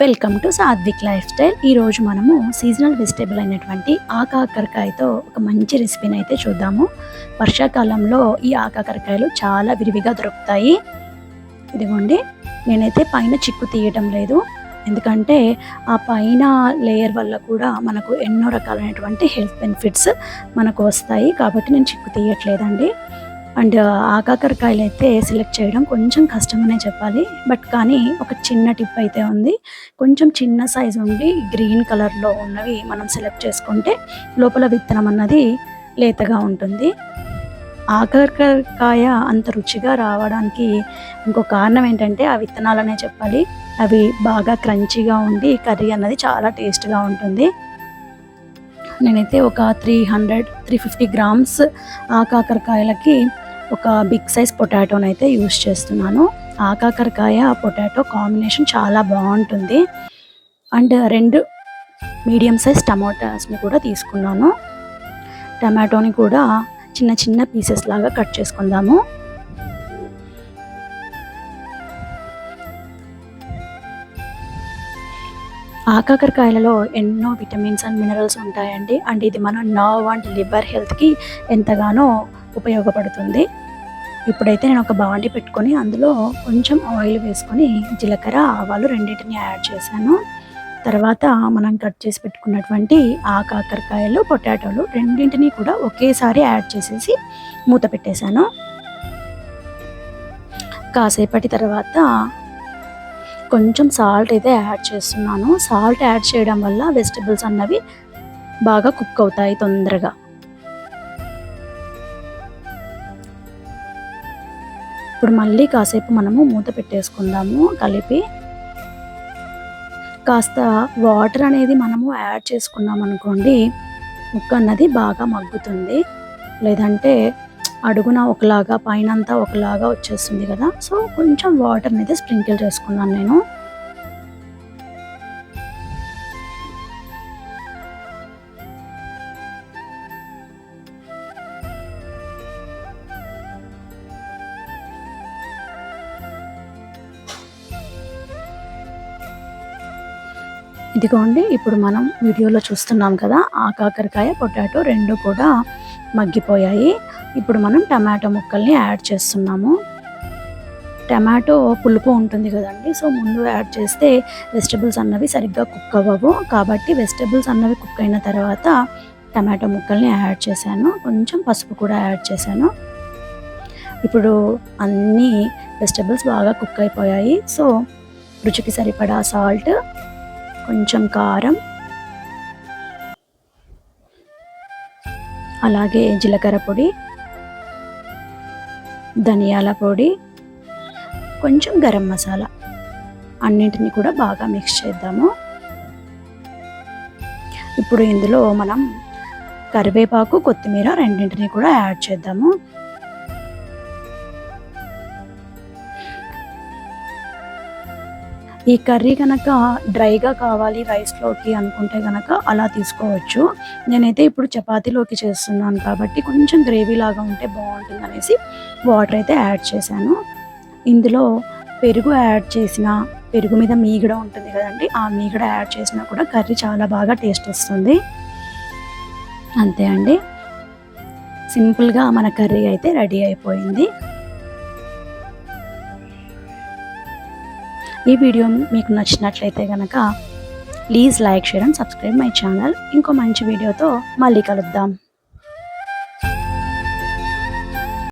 Welcome to Satvik lifestyle ఈరోజు మనము seasonal vegetable అయినటువంటి ఆకాకరకాయతో ఒక మంచి రెసిపీని అయితే చూద్దాము. వర్షాకాలంలో ఈ ఆకాకరకాయలు చాలా విరివిగా దొరుకుతాయి. ఇదిగోండి నేనైతే పైన చిక్కు తీయటం లేదు. ఎందుకంటే ఆ పైన లేయర్ వల్ల కూడా మనకు ఎన్నో రకాలైనటువంటి హెల్త్ బెనిఫిట్స్ మనకు వస్తాయి. కాబట్టి నేను చిక్కు తీయట్లేదండి. అండ్ ఆకాకరకాయలు అయితే సెలెక్ట్ చేయడం కొంచెం కష్టమనే చెప్పాలి. బట్ కానీ ఒక చిన్న టిప్ అయితే ఉంది. కొంచెం చిన్న సైజు ఉండి గ్రీన్ కలర్లో ఉన్నవి మనం సెలెక్ట్ చేసుకుంటే లోపల విత్తనం అన్నది లేతగా ఉంటుంది. ఆకాకరకాయ అంత రుచిగా రావడానికి ఇంకో కారణం ఏంటంటే ఆ విత్తనాలనే చెప్పాలి. అవి బాగా క్రంచీగా ఉండి కర్రీ అన్నది చాలా టేస్ట్గా ఉంటుంది. నేనైతే ఒక three hundred three fifty grams ఆకాకరకాయలకి ఒక బిగ్ సైజ్ పొటాటోని అయితే యూస్ చేస్తున్నాను. ఆకాకరకాయ పొటాటో కాంబినేషన్ చాలా బాగుంటుంది. అండ్ రెండు మీడియం సైజ్ టమాటాస్ని కూడా తీసుకున్నాను. టమాటోని కూడా చిన్న చిన్న పీసెస్ లాగా కట్ చేసుకుందాము. ఆకాకరకాయలలో ఎన్నో విటమిన్స్ అండ్ మినరల్స్ ఉంటాయండి. అండ్ ఇది మన నర్వ్ అండ్ లివర్ హెల్త్కి ఎంతగానో ఉపయోగపడుతుంది. ఇప్పుడైతే నేను ఒక బాండి పెట్టుకొని అందులో కొంచెం ఆయిల్ వేసుకొని జీలకర్ర ఆవాలు రెండింటిని యాడ్ చేశాను. తర్వాత మనం కట్ చేసి పెట్టుకున్నటువంటి ఆ కాకరకాయలు పొటాటోలు రెండింటిని కూడా ఒకేసారి యాడ్ చేసేసి మూత పెట్టేశాను. కాసేపటి తర్వాత కొంచెం సాల్ట్ అయితే యాడ్ చేస్తున్నాను. సాల్ట్ యాడ్ చేయడం వల్ల వెజిటబుల్స్ అన్నవి బాగా కుక్ అవుతాయి తొందరగా. ఇప్పుడు మళ్ళీ కాసేపు మనము మూత పెట్టేసుకుందాము కలిపి. కాస్త వాటర్ అనేది మనము యాడ్ చేసుకున్నాం అనుకోండి ముక్క అన్నది బాగా మగ్గుతుంది. లేదంటే అడుగున ఒకలాగా పైన అంతా ఒకలాగా వచ్చేస్తుంది కదా. సో కొంచెం వాటర్ అనేది స్ప్రింకిల్ చేసుకున్నాను నేను. ఇదిగోండి ఇప్పుడు మనం వీడియోలో చూస్తున్నాం కదా ఆ కాకరకాయ పొటాటో రెండు కూడా మగ్గిపోయాయి. ఇప్పుడు మనం టమాటో ముక్కల్ని యాడ్ చేస్తున్నాము. టమాటో పులుపు ఉంటుంది కదండి సో ముందు యాడ్ చేస్తే వెజిటబుల్స్ అన్నవి సరిగ్గా కుక్ అవ్వవు. కాబట్టి వెజిటబుల్స్ అన్నవి కుక్ అయిన తర్వాత టమాటో ముక్కల్ని యాడ్ చేశాను. కొంచెం పసుపు కూడా యాడ్ చేశాను. ఇప్పుడు అన్ని వెజిటబుల్స్ బాగా కుక్ అయిపోయాయి. సో రుచికి సరిపడా సాల్ట్ కొంచెం కారం అలాగే జీలకర్ర పొడి ధనియాల పొడి కొంచెం గరం మసాలా అన్నింటిని కూడా బాగా మిక్స్ చేద్దాము. ఇప్పుడు ఇందులో మనం కరివేపాకు కొత్తిమీర రెండింటిని కూడా యాడ్ చేద్దాము. ఈ కర్రీ కనుక డ్రైగా కావాలి రైస్లోకి అనుకుంటే కనుక అలా తీసుకోవచ్చు. నేనైతే ఇప్పుడు చపాతీలోకి చేస్తున్నాను కాబట్టి కొంచెం గ్రేవీ లాగా ఉంటే బాగుంటుంది అనేసి వాటర్ అయితే యాడ్ చేశాను. ఇందులో పెరుగు యాడ్ చేసిన పెరుగు మీద మీగడ ఉంటుంది కదండి ఆ మీగడ యాడ్ చేసినా కూడా కర్రీ చాలా బాగా టేస్ట్ వస్తుంది. అంతే అండి. సింపుల్గా మన కర్రీ అయితే రెడీ అయిపోయింది. ఈ వీడియో మీకు నచ్చినట్లయితే కనుక please like share and subscribe my channel ఇంకో మంచి వీడియోతో మళ్ళీ కలుద్దాం.